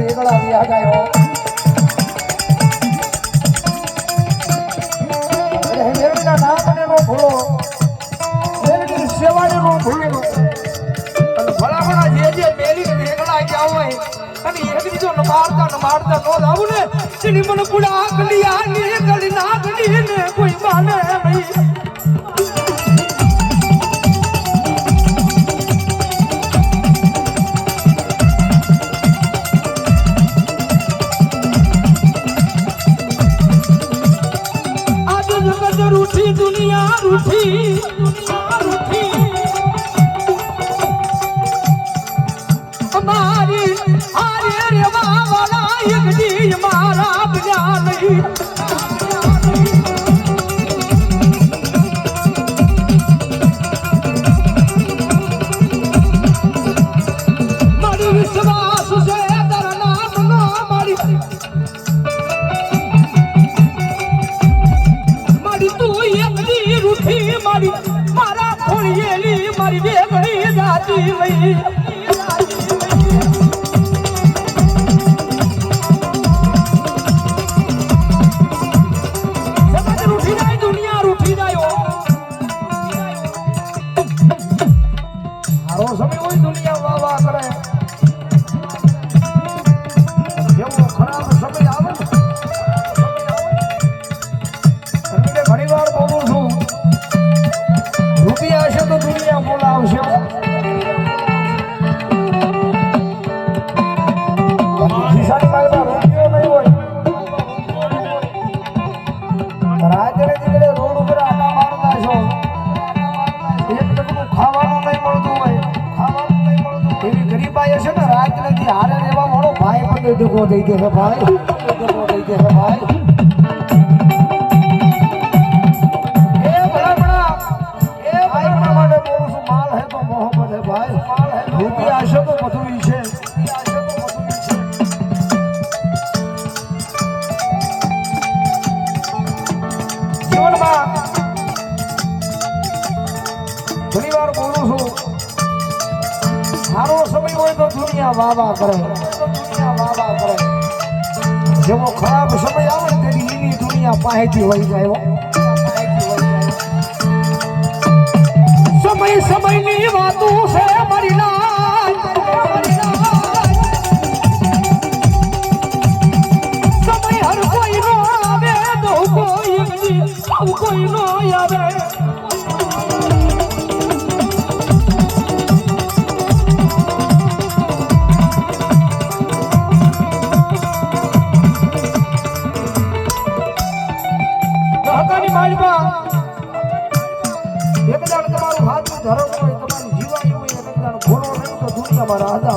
વેગળા વ્યા ગયો વેગના નામને નો ભૂલો વેગની સેવાને નો ભૂલો અને ભલા ભલા જે જે મેલી વેગળા ગયા હોય અને એકની જો નમાડતા નમાડતા નો લાવું ને તેની મને કુડા આકલી આ નીકળી નાખલી ને કોઈ માને દુનિયા ખોળિયેલી મારી વેગળી દાદી લઈ રાત્રે દીકરે રોડ ઉપર આટા એક ખાવાનું નહીં મળતું હોય. ગરીબાઈ છે ને રાત્રે દી હારે રહેવા વાળો ભાઈ પણ ડગો થઈ છે ભાઈ. ડગો થઈ દે ભાઈ. રૂપિયા હશે તો બધું છે. જીવનમાં સમય હોય તો દુનિયા વાહ કરે દુનિયા જેવો ખરાબ સમય આવે તેની એની દુનિયા પાસેથી વહી જાય. સમય સમયની કોઈ નો આવે. એક દાડ તમારું હાથ ધરો હોય, તમારી જીવાણી હોય, એક દાડ ઘોડો નહીં તો દુનિયામાં રાજા